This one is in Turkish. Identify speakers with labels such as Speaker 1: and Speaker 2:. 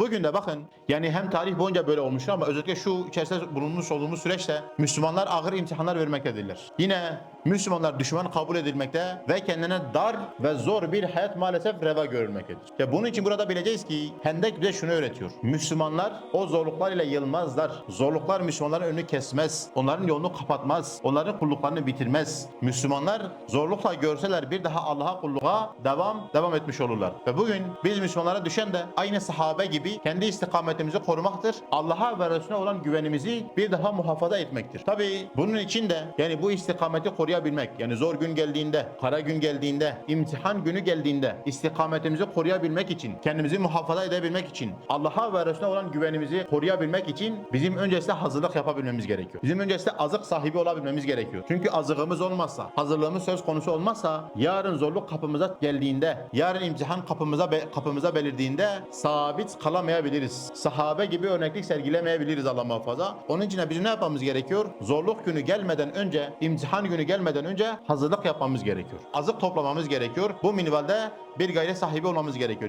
Speaker 1: Bugün de bakın yani hem tarih boyunca böyle olmuştur ama özellikle şu içerisinde bulunmuş olduğumuz süreçte Müslümanlar ağır imtihanlar vermektedirler. Yine Müslümanlar düşman kabul edilmekte ve kendine dar ve zor bir hayat maalesef reva görülmektedir. Ya bunun için burada bileceğiz ki Hendek bize şunu öğretiyor. Müslümanlar o zorluklar ile yılmazlar. Zorluklar Müslümanların önünü kesmez. Onların yolunu kapatmaz. Onların kulluklarını bitirmez. Müslümanlar zorlukla görseler bir daha Allah'a kulluğa devam devam etmiş olurlar. Ve bugün biz Müslümanlara düşen de aynı sahabe gibi kendi istikametimizi korumaktır. Allah'a ve Resulüne olan güvenimizi bir daha muhafaza etmektir. Tabi bunun için de yani bu istikameti koruyabilmek yani zor gün geldiğinde, kara gün geldiğinde, imtihan günü geldiğinde istikametimizi koruyabilmek için, kendimizi muhafaza edebilmek için, Allah'a ve Resulüne olan güvenimizi koruyabilmek için bizim öncesinde hazırlık yapabilmemiz gerekiyor. Bizim öncesinde azık sahibi olabilmemiz gerekiyor. Çünkü azığımız olmazsa, hazırlığımız söz konusu olmazsa yarın zorluk kapımıza geldiğinde, yarın imtihan kapımıza kapımıza belirdiğinde sabit kalamayabiliriz. Sahabe gibi örneklik sergilemeyebiliriz Allah muhafaza. Onun için bizim ne yapmamız gerekiyor? Zorluk günü gelmeden önce, imtihan günü gelmeden önce hazırlık yapmamız gerekiyor. Azık toplamamız gerekiyor. Bu minvalde bir gayret sahibi olmamız gerekiyor.